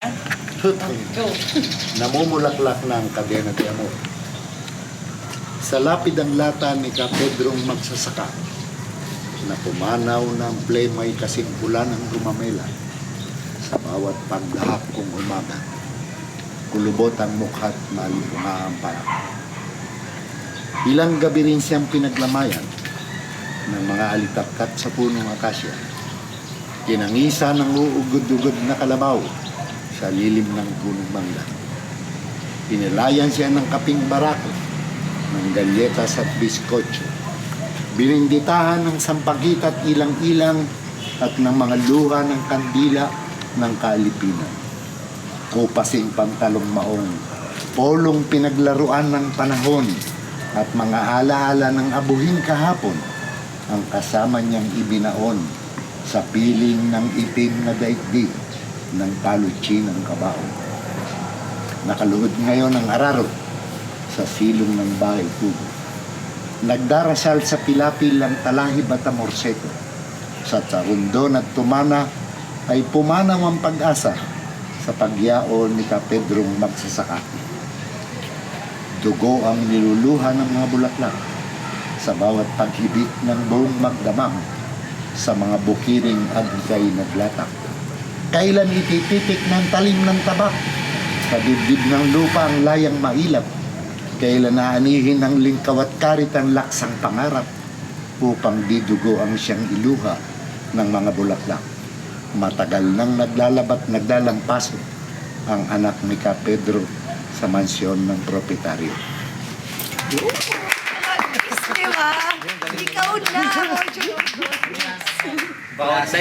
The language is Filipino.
Namumulaklak ng kadena de amor. Sa lapid ang lata ni Ka Pedrong magsasaka na pumanaw ng plemay kasing bulan ang gumamela sa bawat pagdahak kong umaga. Kulubot ang mukha't malipungaan Ilang gabi rin siyang pinaglamayan ng mga alitapkat sa punong akasya. Kinangisa ng uugod-ugod na kalabaw sa lilim ng punong mangga. Pinilayan siya ng kaping barako, ng galyetas at biskotso. Bininditahan ng sampagita at ilang-ilang at ng mga luha ng kandila ng kaalipinan. Kupasing pantalong maong, polong pinaglaruan ng panahon at mga alaala ng abuhin kahapon ang kasama niyang ibinaon sa piling ng itim na daigdig ng palutsi ng kabao. Nakaluhod ngayon ang araro sa silong ng bahay kubo. Nagdarasal sa pilapil ang talahib at amorseto. Sa tsarundon at tumana ay pumanaw ang pag-asa sa pagyaon ni Ka Pedrong magsasaka. Dugo ang niluluha ng mga bulaklak sa bawat paghibik ng buong magdamag sa mga bukiring abigay naglatak. Kailan itititik ng talim ng tabak sa dibdib ng lupa ang layang mailap. Kailan naanihin ng lingkaw at karit ang laksang pangarap upang didugo ang siyang iluha ng mga bulaklak. Matagal nang naglalabat naglalampaso ang anak ni Ka Pedro sa mansyon ng proprietaryo. Diba? Ikaw na, Roger. Bawat sa